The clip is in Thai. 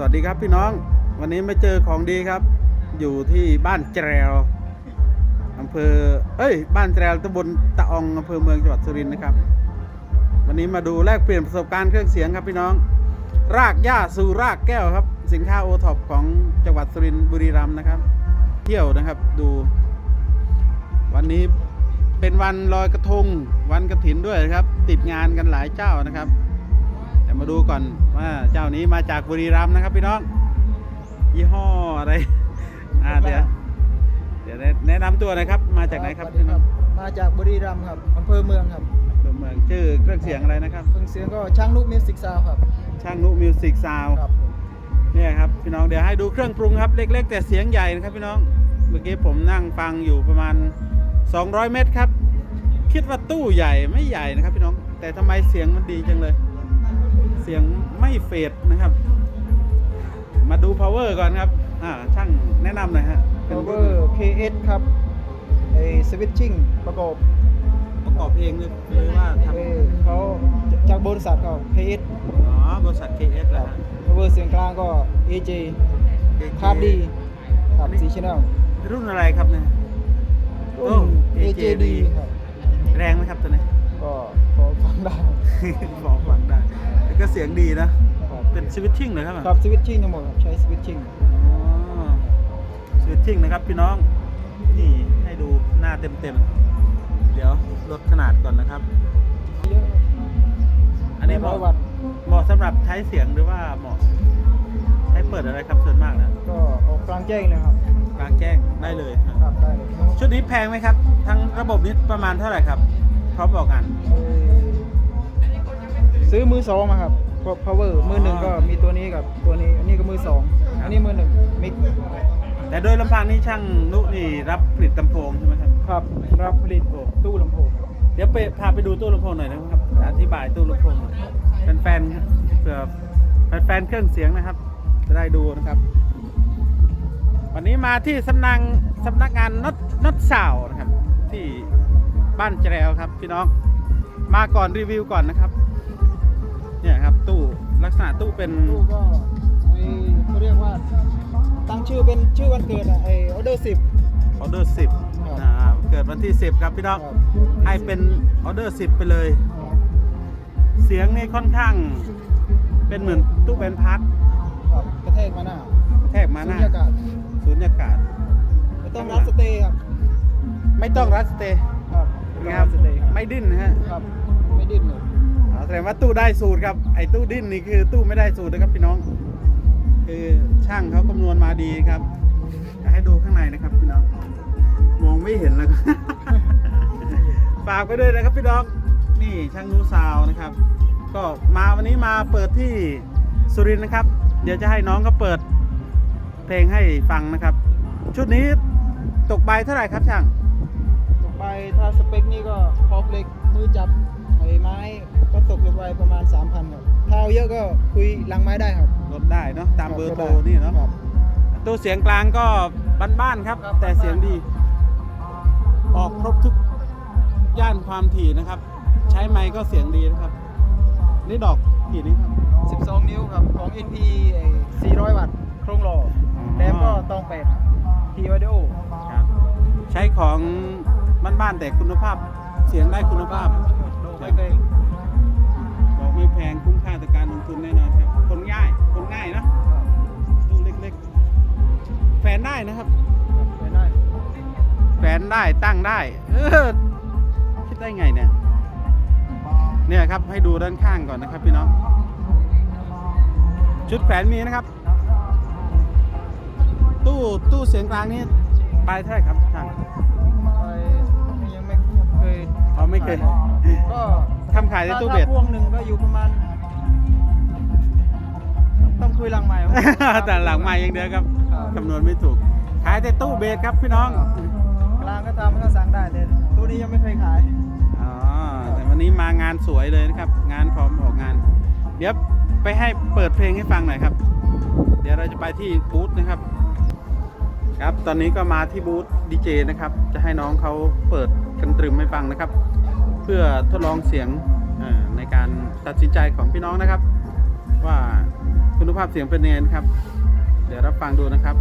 สวัสดีครับพี่น้อง วันนี้มาเจอของดีครับ อยู่ที่บ้านแจวอำเภอ เอ้ย บ้านแจวตำบลตะอองอำเภอเมืองจังหวัดสุรินทร์นะครับ วันนี้มาดูแลกเปลี่ยนประสบการณ์เครื่องเสียงครับพี่น้อง รากหญ้าสู่รากแก้วครับ สินค้าโอท็อปของจังหวัดสุรินทร์บุรีรัมย์นะครับ เที่ยวนะครับดู วันนี้เป็นวันลอยกระทง วันกระถินด้วยครับ ติดงานกันหลายเจ้านะครับ แต่มาดูก่อนว่าเจ้านี้มาจากบุรีรัมย์นะครับพี่น้อง ยี่ห้ออะไร อ่าเดี๋ยวเดี๋ยวแนะนำตัวหนะครับ มาจากไหนครับสวัสดีพี่น้องมาจากบุรีรัมย์ครับอำเภอเมืองครับตัวเมืองชื่อเครื่องเสียงอะไรนะครับ เครื่องเสียงก็ช่างนุมิวสิกซาวครับ ช่างนุมิวสิกซาวครับผมเนี่ยครับพี่น้องเดี๋ยวให้ดูเครื่องปรุงครับเล็ก ๆ แต่เสียงใหญ่นะครับพี่น้อง เมื่อกี้ผมนั่งฟังอยู่ประมาณ 200 เมตรครับ คิดว่าตู้ใหญ่ไม่ใหญ่นะครับพี่น้อง แต่ทำไมเสียงมันดีจังเลยเสียงไม่เฟดนะครับ มาดู power ก่อนครับ อ่า ช่างแนะนำหน่อยฮะพป็นาวเวรุ่อนร์ KS ครับไอ้สวิตชิ่งประกอบประกอบเองเลยเลยว่าทเอ้ยเขาจากบริษัทเขา KS ำอ๋อบริษัท KS คแล้รัวบพาวเวอร์เสียงกลางก็ AJ คาร์ดดีครับสีชแนลรุ่นอะไรครับเนี่ย โอ้ รุ่น AJD AJD ครับ แรงไหมครับตัวนี้ ก็พอฟังได้ พอฟังได้แต่ ก็เสียงดีนะ ครับเป็นสวิตชิ่งเลยครับครับสวิตชิ่งทั้งหมดครับใช้สวิตชิ่งอ๋อสวิตชิ่งนะครับพี่น้อง นี่ให้ดูหน้าเต็มๆ เดี๋ยวลดขนาดก่อนนะครับ เยอะอันนี้เหร้อมาะยวัตต์เหมาะสำหรับใช้เสียงหรือว่าเหมาะ ใช้เปิดอะไรครับส่วนมากนะก็ออกกลางแจ้งเลยครับ กลางแจ้งได้เลย ครับได้เลยชุดนี้แพงไหมครับ ทั้งระบบนี้ประมาณเท่าไหร่ครับพร้อมบอกกัน เอ่อ ซื้อมือสองมาครับพวก power มือหนึ่งก็มีตัวนี้กับตัวนี้ อันนี้ก็มือสองครับอันนี้มือหนึ่งมิกแต่โดยลำพังนี้ช่างนุนี่รับผลิตลำโพงใช่ไหมครับ ครับ รับผลิตตู้ลำโพง เดี๋ยวไปพาไปดูตู้ลำโพงหน่อยนะครับ อธิบายตู้ลำโพงหน่อยแฟนๆครับเผื่อแฟนๆเครื่องเสียงนะครับ จะได้ดูนะครับ วันนี้มาที่สำนักสำนักงานน็อตน็อตสาวนะครับ ที่บ้านแจวครับพี่น้อง มาก่อนรีวิวก่อนนะครับ เนี่ยครับตู้ลักษณะตู้เป็นตู้ก็ไอเขาเรียกว่าตั้งชื่อเป็นชื่อวันเกิดอะไอออเดอร์สิบ ออเดอร์สิบครับอ่าเกิดวันที่ 10 ครับพี่น้องครับให้เป็นออเดอร์สิบไปเลย เสียงนี่ค่อนข้าง เป็นเหมือนตู้แบนพัดครับกระแทกมาหน้าแทกมาหน้าสุญญากาศศูนยากาศ ไม่ต้องรับสเตย์ครับไม่ต้องรัดสเตย์ครับไม่ต้องครัรับบสเตย์ครับไม่ดิ้นนะฮะครับไม่ดิ้นเลยอ๋อ แสดงว่าตู้ได้สูตรครับ ไอ้ตู้ดิ้นนี่คือตู้ไม่ได้สูตรนะครับพี่น้อง คือช่างเขาคำนวณมาดีครับจะให้ดูข้างในนะครับพี่น้อง มองไม่เห็นแล้วก็ฝากไปด้วยนะครับพี่น้อง นี่ช่างนูซาวนะครับ ก็มาวันนี้มาเปิดที่สุรินทร์นะครับ เดี๋ยวจะให้น้องเขาเปิด เพลงให้ฟังนะครับ ชุดนี้ตกใบเท่าไหร่ครับช่างต่อไปถ้าสเปคนี่ก็พอเล็กมือจับ ปประมาณ 3,000ครับถ้าเอาเยอะก็คุยหลังไม้ได้ครับ ลดได้เนาะตามเบอร์โทรก็ได้นี่เนาะครับตู้เสียงกลางก็บ้านๆครับ ครับแต่เสียงดี ออกครบทุกย่านความถี่นะครับ ใช้ไมค์ก็เสียงดีนะครับ นี่ดอกกี่นิ้วครับ 12 นิ้วครับ ของ NP ไอ้400 วัตต์โครงหล่อแรมก็ตองแปดทีวิดีโอครับ ใช้ของบ้านๆแต่คุณภาพเสียงได้คุณภาพ โดไม่เคย นได้นะครับไปได้แฟนได้ตั้งได้ เออคิดได้ไงเนี่ย เนี่ยครับให้ดูด้านข้างก่อนนะครับพี่น้อง ชุดแขวนมีนะครับ ตู้ตู้เสียงกลางนี่ปลายเท่าไหร่ครับช่างไปยังไม่เคยเขาไม่เคย ก็ทำขายในตู้เบสถ้าพ่วงหนึ่งก็อยู่ประมาณ ต้องคุยหลังใหม่แต่หลังไมาอย่างเดียวครับครับคำนวณไม่ถูก ขายแต่ตู้เบสครับพี่น้องกลางก็ทำก็สั่งได้แต่ตู้นี้ยังไม่เคยขายอ๋อแต่วันนี้มางานสวยเลยนะครับ งานพร้อมออกงาน เดี๋ยวไปให้เปิดเพลงให้ฟังหน่อยครับ เดี๋ยวเราจะไปที่บูธนะครับ ครับตอนนี้ก็มาที่บูธดีเจนะครับ จะให้น้องเขาเปิดกันตรึมให้ฟังนะครับ เพื่อทดลองเสียงเอ่อในการตัดสินใจของพี่น้องนะครับ ว่าคุณภาพภาพเสียงเป็นยังไงนะครับ เดี๋ยวรับฟังดูนะครับ